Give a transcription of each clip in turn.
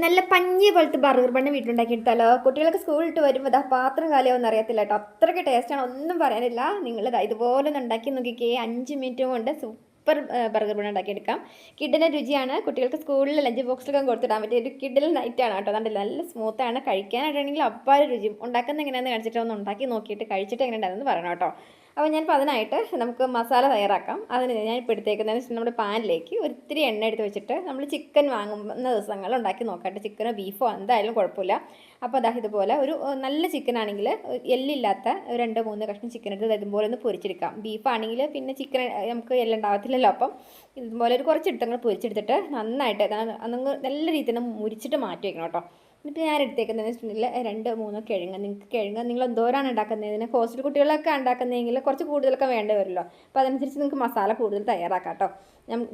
നല്ല പഞ്ഞി പോലത്തെ ബർഗർ ബണ്ണ് വീട്ടിലുണ്ടാക്കിയെടുത്താലോ? കുട്ടികൾക്ക് സ്കൂളിട്ട് വരുമ്പോൾ അതാ പാത്രം കാലിയാവുമെന്ന് അറിയത്തില്ല കേട്ടോ. അത്രയ്ക്ക് ടേസ്റ്റാണ് ഒന്നും പറയാനില്ല. നിങ്ങൾ ഇതാ ഇതുപോലെ ഒന്ന് ഉണ്ടാക്കി നോക്കിക്കേ. അഞ്ച് മിനിറ്റ് കൊണ്ട് സൂപ്പർ ബർഗർ ബണ്ണ് ഉണ്ടാക്കിയെടുക്കാം. കിഡിലെ രുചിയാണ്. കുട്ടികൾക്ക് സ്കൂളിൽ ലഞ്ച് ബോക്സിലൊക്കെ കൊടുത്തിടാൻ പറ്റിയ ഒരു കിഡിൽ നൈറ്റാണ് കേട്ടോ. അതുകൊണ്ട് നല്ല സ്മൂത്താണ് കഴിക്കാനായിട്ടാണെങ്കിൽ അപ്പാട് രുചിയും ഉണ്ടാക്കുന്ന എങ്ങനെയാണെന്ന് കാണിച്ചിട്ട് ഒന്ന് ഉണ്ടാക്കി നോക്കിയിട്ട് കഴിച്ചിട്ട് എങ്ങനെ പറയണം കേട്ടോ. അപ്പോൾ ഞാൻ ഇപ്പോൾ അതിനായിട്ട് നമുക്ക് മസാല തയ്യാറാക്കാം. അതിന് ഞാൻ ഇപ്പോൾ എടുത്തേക്കുന്നതെന്ന് വെച്ചാൽ നമ്മുടെ പാനിലേക്ക് ഒത്തിരി എണ്ണ എടുത്ത് വെച്ചിട്ട് നമ്മൾ ചിക്കൻ വാങ്ങുന്ന ദിവസങ്ങൾ ഉണ്ടാക്കി നോക്കട്ടെ. ചിക്കനോ ബീഫോ എന്തായാലും കുഴപ്പമില്ല. അപ്പോൾ അതാ ഇതുപോലെ ഒരു നല്ല ചിക്കൻ ആണെങ്കിൽ എല്ലില്ലാത്ത രണ്ട് മൂന്ന് കഷ്ണം ചിക്കൻ എടുത്ത് ഇതുപോലെ ഒന്ന് പൊരിച്ചെടുക്കാം. ബീഫാണെങ്കിൽ പിന്നെ ചിക്കൻ നമുക്ക് എല്ലാം ഉണ്ടാകത്തില്ലല്ലോ അപ്പം. ഇതുപോലെ ഒരു കുറച്ചെടുത്ത് അങ്ങ് പൊരിച്ചെടുത്തിട്ട് നന്നായിട്ട് നല്ല രീതിയിൽ മുരിച്ചിട്ട് മാറ്റി വയ്ക്കണം കേട്ടോ. എന്നിട്ട് ഞാൻ എടുത്തേക്കുന്നതെന്ന് വെച്ചിട്ടുണ്ടെങ്കിൽ രണ്ട് മൂന്ന് കിഴങ്ങ്. നിങ്ങൾക്ക് കിഴങ്ങ് നിങ്ങൾ എന്തോരാണ് ഉണ്ടാക്കുന്നതിന് ഹോസ്റ്റൽ കുട്ടികളൊക്കെ ഉണ്ടാക്കുന്നതെങ്കിൽ കുറച്ച് കൂടുതലൊക്കെ വേണ്ടി വരുമല്ലോ. അപ്പോൾ അതനുസരിച്ച് നിങ്ങൾക്ക് മസാല കൂടുതൽ തയ്യാറാക്കാം കേട്ടോ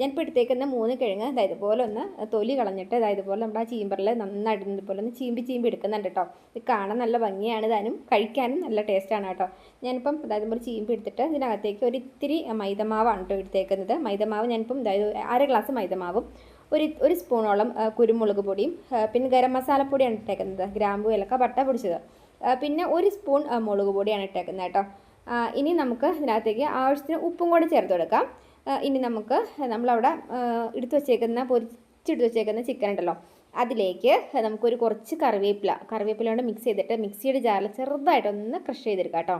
ഞാനിപ്പോൾ എടുത്തേക്കുന്ന മൂന്ന് കിഴങ്ങ് അതായത് പോലെ ഒന്ന് തൊലി കളഞ്ഞിട്ട് അതായത് പോലെ നമ്മുടെ ആ ചീമ്പറിൽ നന്നായിട്ട് പോലെ ഒന്ന് ചീമ്പി ചീമ്പി എടുക്കുന്നുണ്ട് കേട്ടോ ഇത് കാണാൻ നല്ല ഭംഗിയാണ് താനും കഴിക്കാനും നല്ല ടേസ്റ്റാണ് കേട്ടോ ഞാനിപ്പം അതായത് പോലെ ചീമ്പി എടുത്തിട്ട് ഇതിനകത്തേക്ക് ഒരു ഇത്തിരി മൈദമാവാണ് കേട്ടോ എടുത്തേക്കുന്നത്. മൈദമാവ് ഞാനിപ്പം അതായത് അര ഗ്ലാസ് മൈദമാവും. ഒരു ഒരു സ്പൂണോളം കുരുമുളക് പൊടിയും പിന്നെ ഗരം മസാലപ്പൊടിയാണ് ഇട്ടേക്കുന്നത്. ഗ്രാമ്പു ഏലക്ക പട്ട പൊടിച്ചത്. പിന്നെ ഒരു സ്പൂൺ മുളക് പൊടിയാണ് ഇട്ടേക്കുന്നത് കേട്ടോ. ഇനി നമുക്ക് ഇതിനകത്തേക്ക് ആവശ്യത്തിന് ഉപ്പും കൂടെ ചേർത്ത് കൊടുക്കാം. ഇനി നമുക്ക് നമ്മളവിടെ എടുത്ത് വെച്ചേക്കുന്ന പൊരിച്ചെടുത്ത് വെച്ചേക്കുന്ന ചിക്കൻ ഉണ്ടല്ലോ. അതിലേക്ക് നമുക്കൊരു കുറച്ച് കറിവേപ്പില കറിവേപ്പില കൊണ്ട് മിക്സ് ചെയ്തിട്ട് മിക്സിയുടെ ജാറിൽ ചെറുതായിട്ടൊന്ന് ക്രഷ് ചെയ്തെടുക്കാം കേട്ടോ.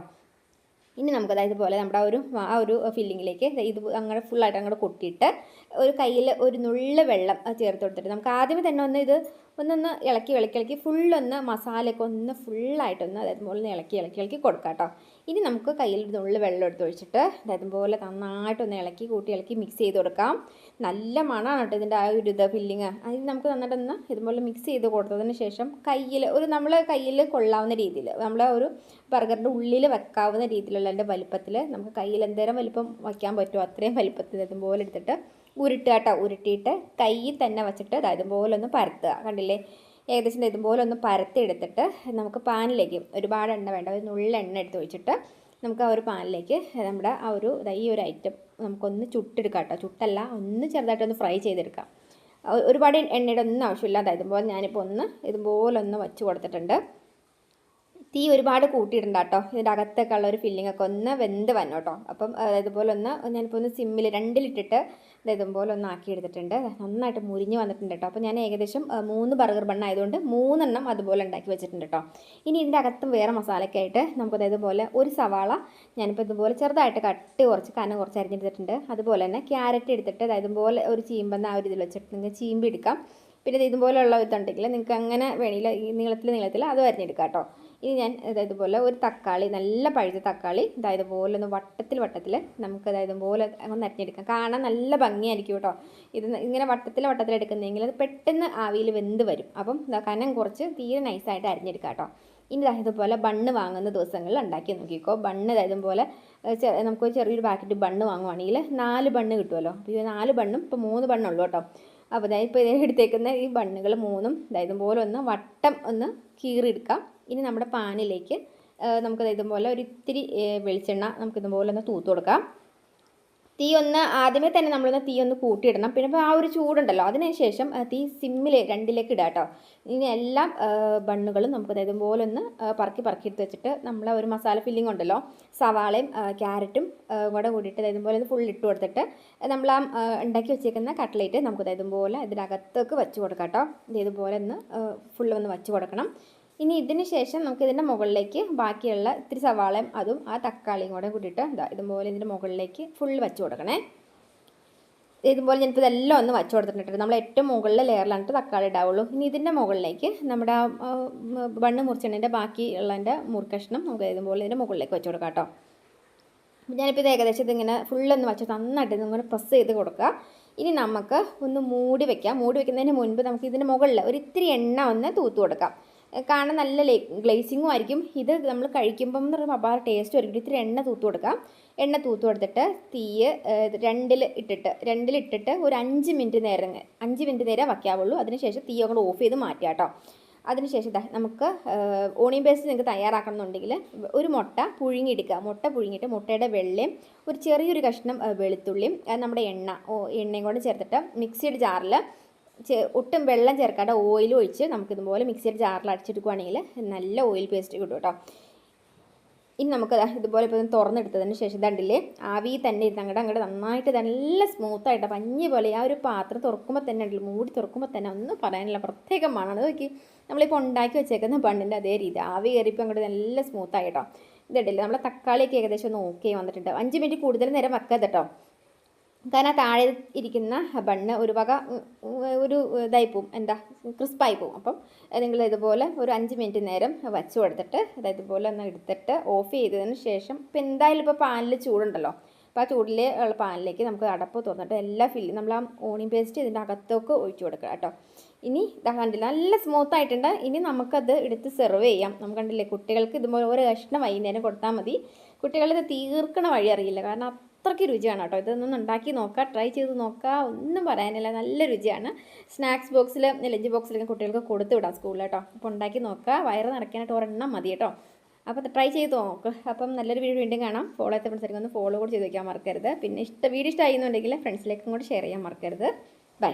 ഇനി നമുക്ക് അതായത് പോലെ നമ്മുടെ ആ ഒരു ആ ഒരു ഫില്ലിങ്ങിലേക്ക് ഇത് അങ്ങനെ ഫുള്ളായിട്ട് അങ്ങോട്ട് കൊട്ടിയിട്ട് ഒരു കയ്യിൽ ഒരു നുള്ള വെള്ളം ചേർത്ത് കൊടുത്തിട്ട് നമുക്ക് ആദ്യമേ തന്നെ ഒന്ന് ഇത് ഒന്നൊന്ന് ഇളക്കി ഇളക്കി ഇളക്കി ഫുള്ളൊന്ന് മസാലയൊക്കെ ഒന്ന് ഫുള്ളായിട്ടൊന്ന് അതായത് ഒന്ന് ഇളക്കി ഇളക്കി ഇളക്കി കൊടുക്കാം കേട്ടോ ഇനി നമുക്ക് കയ്യിൽ നുള്ളിൽ വെള്ളം എടുത്ത് ഒഴിച്ചിട്ട് അതായത് പോലെ നന്നായിട്ടൊന്ന് ഇളക്കി കൂട്ടി ഇളക്കി മിക്സ് ചെയ്ത് കൊടുക്കാം. നല്ല മണമാണ് കേട്ടോ ഇതിന്റെ ആ ഒരു ഇത് ഫില്ലിങ് അതിന് നമുക്ക് നന്നായിട്ടൊന്ന് ഇതുപോലെ മിക്സ് ചെയ്ത് കൊടുത്തതിന് ശേഷം കയ്യിൽ ഒരു നമ്മൾ കയ്യിൽ കൊള്ളാവുന്ന രീതിയിൽ നമ്മളെ ഒരു ബർഗറിന്റെ ഉള്ളിൽ വെക്കാവുന്ന രീതിയിലുള്ള എന്റെ വലിപ്പത്തിൽ നമുക്ക് കയ്യിൽ എന്തേരം വലിപ്പം വയ്ക്കാൻ പറ്റുമോ അത്രയും വലിപ്പത്തിൽ ഇതുപോലെ എടുത്തിട്ട് ഉരുട്ടുക കേട്ടോ ഉരുട്ടിയിട്ട് കയ്യിൽ തന്നെ വെച്ചിട്ട് ദാ ഇതുപോലെ ഒന്ന് പരത്തുക. കണ്ടില്ലേ? ഏകദേശം ഇതുപോലെ ഒന്ന് പരത്തി എടുത്തിട്ട് നമുക്ക് പാനിലേക്ക് ഒരുപാട് എണ്ണ വേണ്ട ഒരു നുള്ള എണ്ണ എടുത്ത് ഒഴിച്ചിട്ട് നമുക്ക് ആ ഒരു പാനിലേക്ക് നമ്മുടെ ആ ഒരു ഈ ഒരു ഐറ്റം നമുക്കൊന്ന് ചുട്ടെടുക്കാം കേട്ടോ. ചുട്ടല്ല ഒന്ന് ചെറുതായിട്ടൊന്ന് ഫ്രൈ ചെയ്തെടുക്കാം. ഒരുപാട് എണ്ണയുടെ ഒന്നും ആവശ്യമില്ല അതായത് ഇതുപോലെ ഞാനിപ്പോൾ ഒന്ന് ഇതുപോലെ ഒന്ന് വച്ച് കൊടുത്തിട്ടുണ്ട്. തീ ഒരുപാട് കൂട്ടിയിടണ്ട കേട്ടോ ഇതിന്റെ അകത്തൊക്കെ ഉള്ള ഒരു ഫില്ലിംഗ് ഒക്കെ ഒന്ന് വെന്ത് വന്നു കേട്ടോ. അപ്പം ഇതുപോലെ ഒന്ന് ഞാനിപ്പോൾ ഒന്ന് സിമ്മിൽ രണ്ടിലിട്ടിട്ട് ഇതുപോലെ ഒന്ന് ആക്കി എടുത്തിട്ടുണ്ട് നന്നായിട്ട് മുരിഞ്ഞ് വന്നിട്ടുണ്ട് കേട്ടോ. അപ്പോൾ ഞാൻ ഏകദേശം മൂന്ന് ബർഗർ ബണ്ണ് ആയതുകൊണ്ട് മൂന്നെണ്ണം അതുപോലെ ഉണ്ടാക്കി വെച്ചിട്ടുണ്ട് കേട്ടോ. ഇനി ഇതിന്റെ അകത്തും വേറെ മസാലയൊക്കെ ആയിട്ട് നമുക്ക് അതായത് ഇതുപോലെ ഒരു സവാള ഞാനിപ്പോൾ ഇതുപോലെ ചെറുതായിട്ട് കട്ടി കുറച്ച് കനം കുറച്ച് അരിഞ്ഞെടുത്തിട്ടുണ്ട്. അതുപോലെ തന്നെ ക്യാരറ്റ് എടുത്തിട്ട് അതായത് ഇതുപോലെ ഒരു ചീമ്പെന്ന ആ ഒരു ഇതിൽ വെച്ചിട്ട് നിങ്ങൾക്ക് ചീമ്പി എടുക്കാം. പിന്നെ ഇത് ഇതുപോലെയുള്ള ഇതുണ്ടെങ്കിൽ നിങ്ങൾക്ക് അങ്ങനെ വേണമെങ്കിൽ നീളത്തിൽ നീളത്തിൽ അത് അരിഞ്ഞെടുക്കാം കേട്ടോ. ഇനി ഞാൻ അതായത് പോലെ ഒരു തക്കാളി നല്ല പഴുത്ത തക്കാളി ഇതായത് പോലെ ഒന്ന് വട്ടത്തിൽ വട്ടത്തിൽ നമുക്ക് അതായത് പോലെ ഒന്ന് അരിഞ്ഞെടുക്കാം കാണാൻ നല്ല ഭംഗിയായിരിക്കും കേട്ടോ. ഇത് ഇങ്ങനെ വട്ടത്തിൽ വട്ടത്തിൽ എടുക്കുന്നതെങ്കിൽ അത് പെട്ടെന്ന് ആവിയിൽ വെന്ത് വരും. അപ്പം ഇതാ കനം കുറച്ച് തീരെ നൈസായിട്ട് അരിഞ്ഞെടുക്കാം കേട്ടോ. ഇനി ദാ ഇതുപോലെ ബണ്ണ് വാങ്ങുന്ന ദിവസങ്ങളിൽ ഉണ്ടാക്കി നോക്കിക്കോ. ബണ്ണ് അതായത് പോലെ നമുക്ക് ചെറിയൊരു പാക്കറ്റ് ബണ്ണ് വാങ്ങുവാണെങ്കിൽ നാല് ബണ്ണ് കിട്ടുമല്ലോ അപ്പോൾ ഈ നാല് ബണ്ണും ഇപ്പോൾ മൂന്ന് ബണ്ണുള്ളൂ കേട്ടോ. അപ്പോൾ അതായത് ഇപ്പോൾ ഇതിൽ എടുത്തേക്കുന്ന ഈ ബണ്ണുകൾ മൂന്നും അതായത് പോലെ ഒന്ന് വട്ടം ഒന്ന് കീറിയെടുക്കാം. ഇനി നമ്മുടെ പാനിലേക്ക് നമുക്ക് നമുക്ക് ഇതുപോലെ ഒരു ഇത്തിരി വെളിച്ചെണ്ണ നമുക്ക് ഇതുപോലെ ഒന്ന് തൂത്ത് കൊടുക്കാം. തീ ഒന്ന് ആദ്യമേ തന്നെ നമ്മളൊന്ന് തീ ഒന്ന് കൂട്ടിയിടണം. പിന്നെ ആ ഒരു ചൂടുണ്ടല്ലോ അതിനുശേഷം തീ സിമ്മിൽ രണ്ടിലേക്ക് ഇടാം കേട്ടോ ഇനി എല്ലാ ബണ്ണുകളും നമുക്ക് ഇതുപോലെ ഒന്ന് പറക്കി പറക്കി എടുത്ത് വെച്ചിട്ട് നമ്മൾ ഒരു മസാല ഫില്ലിംഗ് ഉണ്ടല്ലോ സവാളയും ക്യാരറ്റും കൂടെ കൂടിയിട്ട് ഇതുപോലെ ഒന്ന് ഫുൾ ഇട്ട് കൊടുത്തിട്ട് നമ്മൾ ആ ഉണ്ടാക്കി വെച്ചേക്കുന്ന കട്ട്ലേറ്റ് നമുക്ക് ഇതുപോലെ ഇതിനകത്തേക്ക് വെച്ച് കൊടുക്കാം കേട്ടോ ഇത് ഇതുപോലെ ഒന്ന് ഫുള്ള് ഒന്ന് വെച്ച് കൊടുക്കണം. ഇനി ഇതിന് ശേഷം നമുക്ക് ഇതിന്റെ മുകളിലേക്ക് ബാക്കിയുള്ള ഇത്തിരി സവാളയും അതും ആ തക്കാളിയും കൂടെ കൂട്ടിയിട്ട് ഇതാ ഇതുപോലെ ഇതിന്റെ മുകളിലേക്ക് ഫുൾ വെച്ച് കൊടുക്കണേ. ഇതുപോലെ ഞാനിപ്പോൾ ഇതെല്ലാം ഒന്ന് വെച്ച് കൊടുത്തിട്ടുണ്ട് നമ്മൾ ഏറ്റവും മുകളിലെ ലെയറിലാണ് തക്കാളി ഇടാവുള്ളൂ. ഇനി ഇതിന്റെ മുകളിലേക്ക് നമ്മുടെ ആ ബണ്ണ് മുറിച്ചതിന്റെ ബാക്കി ഉള്ളതിന്റെ മുറുക്കഷ്ണം നമുക്ക് ഇതുപോലെ ഇതിന്റെ മുകളിലേക്ക് വെച്ച് കൊടുക്കാം കേട്ടോ ഞാനിപ്പോൾ ഇത് ഏകദേശം ഇതിങ്ങനെ ഫുള്ളൊന്ന് വെച്ച് നന്നായിട്ട് ഇങ്ങനെ പ്രസ് ചെയ്ത് കൊടുക്കുക. ഇനി നമുക്ക് ഒന്ന് മൂടി വെക്കാം. മൂടി വെക്കുന്നതിന് മുൻപ് നമുക്ക് ഇതിന്റെ മുകളിൽ ഒരു ഇത്തിരി എണ്ണ ഒന്ന് തൂത്ത് കൊടുക്കാം. കാണാൻ നല്ല ഗ്ലേസിങ്ങും ആയിരിക്കും. ഇത് നമ്മൾ കഴിക്കുമ്പം എന്ന് പറയുമ്പോൾ അപാര ടേസ്റ്റ് ആയിരിക്കും. ഇത്തിരി എണ്ണ തൂത്ത് കൊടുക്കാം. എണ്ണ തൂത്ത് കൊടുത്തിട്ട് തീയ് രണ്ടിൽ ഇട്ടിട്ട് രണ്ടിൽ ഇട്ടിട്ട് ഒരു അഞ്ച് മിനിറ്റ് നേരം അഞ്ച് മിനിറ്റ് നേരം വയ്ക്കാവുള്ളൂ. അതിനുശേഷം തീ അങ്ങോട്ട് ഓഫ് ചെയ്ത് മാറ്റാം കേട്ടോ. അതിനുശേഷം നമുക്ക് ഓണിയൻ പേസ്റ്റ് നിങ്ങൾക്ക് തയ്യാറാക്കണം എന്നുണ്ടെങ്കിൽ ഒരു മുട്ട പുഴുങ്ങിയെടുക്കുക. മുട്ട പുഴുങ്ങിയിട്ട് മുട്ടയുടെ വെള്ളയും ഒരു ചെറിയൊരു കഷ്ണം വെളുത്തുള്ളിയും നമ്മുടെ എണ്ണ എണ്ണയും കൂടെ ചേർത്തിട്ട് മിക്സിയുടെ ജാറിൽ ഒട്ടും വെള്ളം ചേർക്കാതെ ഓയിൽ ഒഴിച്ച് നമുക്ക് ഇതുപോലെ മിക്സിയുടെ ജാറിൽ അടിച്ചെടുക്കുവാണെങ്കിൽ നല്ല ഓയിൽ പേസ്റ്റ് കിട്ടും കേട്ടോ. ഇനി നമുക്ക് ഇതുപോലെ ഇപ്പോൾ തുറന്നെടുത്തതിന് ശേഷം ദണ്ടില്ലേ ആവി തന്നെ ഇരുന്ന് അങ്ങോട്ട് നന്നായിട്ട് നല്ല സ്മൂത്തായിട്ട് പഞ്ഞി പോലെ ആ ഒരു പാത്രം തുറക്കുമ്പോൾ തന്നെ ഉണ്ടല്ലോ മൂടി തുറക്കുമ്പോൾ തന്നെ ഒന്നും പറയാനില്ല പ്രത്യേകം മണമാണ്. നോക്കി നമ്മളിപ്പോൾ ഉണ്ടാക്കി വെച്ചേക്കുന്ന പണ്ണിന്റെ അതേ രീതി ആവി കയറിപ്പോൾ അങ്ങോട്ട് നല്ല സ്മൂത്തായിട്ടോ ഇതുണ്ടല്ലേ നമ്മളെ തക്കാളിയൊക്കെ ഏകദേശം ഒന്ന് ഓക്കെ വന്നിട്ടുണ്ട്. അഞ്ച് മിനിറ്റ് കൂടുതൽ നേരം വെക്കാതെ കേട്ടോ. കാരണം താഴെ ഇരിക്കുന്ന ബണ്ണ് ഒരു വക ഒരു ഇതായി പോവും. എന്താ? ക്രിസ്പായി പോവും. അപ്പം നിങ്ങൾ ഇതുപോലെ ഒരു അഞ്ച് മിനിറ്റ് നേരം വച്ചു കൊടുത്തിട്ട് അതായത് ഇതുപോലെ ഒന്ന് എടുത്തിട്ട് ഓഫ് ചെയ്തതിന് ശേഷം ഇപ്പം എന്തായാലും ഇപ്പോൾ പാനിൽ ചൂടുണ്ടല്ലോ. അപ്പോൾ ആ ചൂടിൽ ഉള്ള പാനിലേക്ക് നമുക്ക് അടപ്പ് തുറന്നിട്ട് എല്ലാ ഫില്ലും നമ്മൾ ആ ഓണിയൻ പേസ്റ്റ് ഇതിന്റെ അകത്തൊക്കെ ഒഴിച്ചു കൊടുക്കുക കേട്ടോ. ഇനി ഇതാ കണ്ടില്ല നല്ല സ്മൂത്ത് ആയിട്ടുണ്ട്. ഇനി നമുക്കത് എടുത്ത് സെർവ് ചെയ്യാം. നമുക്ക് കണ്ടില്ലേ കുട്ടികൾക്ക് ഇതുപോലെ ഒരു കഷ്ണം വൈകുന്നേരം കൊടുത്താൽ മതി. കുട്ടികളിത് തീർക്കണ വഴി അറിയില്ല. കാരണം അത്രയ്ക്ക് രുചിയാണ് കേട്ടോ. ഇതൊന്നും ഉണ്ടാക്കി നോക്കുക ട്രൈ ചെയ്ത് നോക്കുക. ഒന്നും പറയാനില്ല നല്ല രുചിയാണ്. സ്നാക്സ് ബോക്സിൽ ലഞ്ച് ബോക്സിലൊക്കെ കുട്ടികൾക്ക് കൊടുത്തു വിടാം സ്കൂളിൽ കേട്ടോ. അപ്പോൾ ഉണ്ടാക്കി നോക്കുക. വയറ് നിറയ്ക്കാനായിട്ട് ഒരെണ്ണം മതി കേട്ടോ. അപ്പോൾ ട്രൈ ചെയ്ത് നോക്ക്. അപ്പം നല്ലൊരു വീഡിയോ വീണ്ടും കാണാം. ഫോളോ ചെയ്ത ഫ്രണ്ട്സിലേക്ക് ഒന്ന് ഫോളോ കൂടി ചെയ്ത് വയ്ക്കാൻ മറക്കരുത്. പിന്നെ ഇഷ്ട വീഡിയോ ഇഷ്ടമായി എന്നുണ്ടെങ്കിൽ ഫ്രണ്ട്സിലേക്കും കൂടി ഷെയർ ചെയ്യാൻ മറക്കരുത്. ബൈ